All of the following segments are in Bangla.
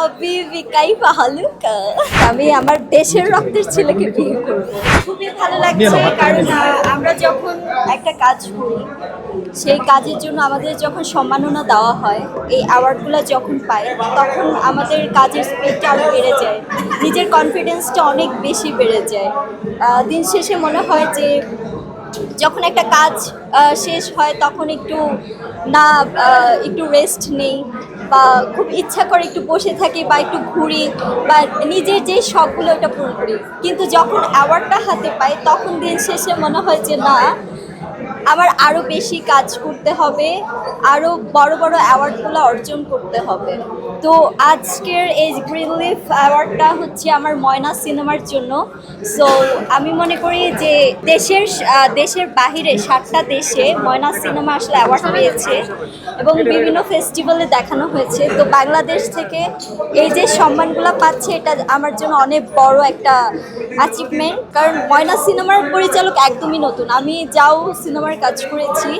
হাবিবি কাইফা হালুকা। আমি আমার দেশের রক্তের ছেলেকে বিয়ে করব। খুবই ভালো লাগছে কারণ আমরা যখন একটা কাজ করি সেই কাজের জন্য আমাদের যখন সম্মাননা দেওয়া হয় এই অ্যাওয়ার্ডগুলো যখন পাই তখন আমাদের কাজের স্পিডটা আরও বেড়ে যায়। নিজের কনফিডেন্সটা অনেক বেশি বেড়ে যায়। দিন শেষে মনে হয় যে যখন একটা কাজ শেষ হয় তখন একটু না একটু রেস্ট নেই। বা খুব ইচ্ছা করে একটু বসে থাকি বা একটু ঘুরি বা নিজের যে শখগুলো ওটা পূরণ করি। কিন্তু যখন অ্যাওয়ার্ডটা হাতে পাই, তখন দিন শেষে মনে হয় যে না আমার আরও বেশি কাজ করতে হবে আরও বড় বড় অ্যাওয়ার্ডগুলো অর্জন করতে হবে। তো আজকের এই গ্রিন লিফ অ্যাওয়ার্ডটা হচ্ছে আমার ময়না সিনেমার জন্য। সো আমি মনে করি যে দেশের দেশের বাহিরে সাতটা দেশে ময়না সিনেমা আসলে অ্যাওয়ার্ড পেয়েছে এবং বিভিন্ন ফেস্টিভ্যালে দেখানো হয়েছে। তো বাংলাদেশ থেকে এই যে সম্মানগুলো পাচ্ছে, এটা আমার জন্য অনেক বড় একটা অ্যাচিভমেন্ট কারণ ময়না সিনেমার পরিচালক একদমই নতুন। আমি যাও সিনেমার কাজ করেছি,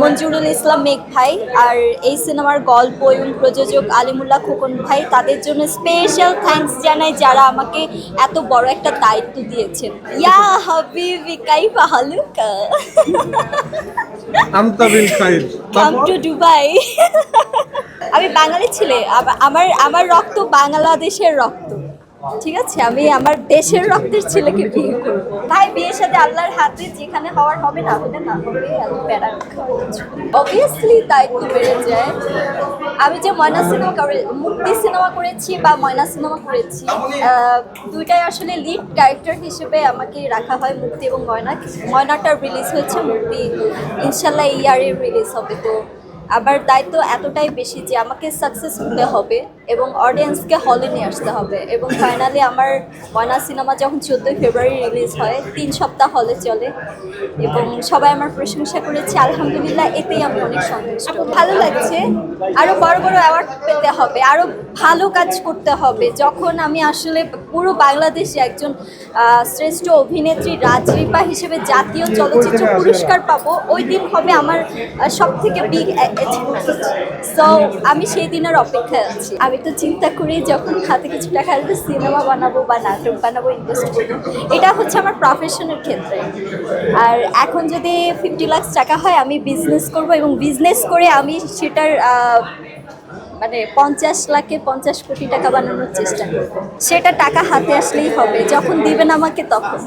মঞ্জুরুল ইসলাম মেঘ ভাই। আর এই সিনেমার গল্প এবং প্রযোজক আলিমুল্লাহ খোকন ভাই তাদের জন্য স্পেশাল থ্যাঙ্কস জানাই যারা আমাকে এত বড় একটা দায়িত্ব দিয়েছেন। ইয়া হাবিবি কাইফা হালুকা। আমতা বিল খাইর। কাম টু দুবাই আমি বাঙালি ছেলে আমার আমার রক্ত বাংলাদেশের রক্ত। ঠিক আছে, আমি আমার দেশের রক্তের ছেলেকে বিয়ে করব। ভাই, বিয়ের সাথে আল্লাহর হাতে যেখানে হওয়ার হবে না হলে না, হবে অবভিয়াসলি দায়িত্ব বেড়ে যায়। আমি যে ময়না সিনেমা করে, মুক্তি সিনেমা করেছি বা ময়না সিনেমা করেছি দুইটাই আসলে লিড ক্যারেক্টার হিসেবে আমাকে রাখা হয়, মুক্তি এবং ময়না। ময়নাটা রিলিজ হয়েছে, মুক্তি ইনশাল্লাহ ইয়ারে রিলিজ হবে। তো আবার দায়িত্ব এতটাই বেশি যে আমাকে সাকসেস হতে হবে। এবং অডিয়েন্সকে হলে নিয়ে আসতে হবে। এবং ফাইনালি আমার ময়না সিনেমা যখন চোদ্দোই ফেব্রুয়ারি রিলিজ হয় তিন সপ্তাহ হলে চলে। এবং সবাই আমার প্রশংসা করেছে। আলহামদুলিল্লাহ এতেই আমি অনেক সন্তুষ্ট। ভালো লাগছে? আরও বড় বড় অ্যাওয়ার্ড পেতে হবে আরও ভালো কাজ করতে হবে। যখন আমি আসলে পুরো বাংলাদেশে একজন শ্রেষ্ঠ অভিনেত্রী রাজরিপা হিসেবে জাতীয় চলচ্চিত্র পুরস্কার পাবো ওই দিন হবে আমার সব থেকে বিগ অ্যাচিভমেন্ট সো আমি সেই দিনের অপেক্ষায় আছি। আমি তো চিন্তা করি যখন হাতে কিছু টাকা আসবে সিনেমা বানাবো বা নাটক বানাবো ইনভেস্ট করব এটা হচ্ছে আমার প্রফেশনের ক্ষেত্রে। আর এখন যদি ফিফটি লাখ টাকা হয়, আমি বিজনেস করব এবং বিজনেস করে আমি সেটার মানে পঞ্চাশ লাখে পঞ্চাশ কোটি টাকা বানানোর চেষ্টা করব। সেটা টাকা হাতে আসলেই হবে, যখন দিবেন আমাকে তখন।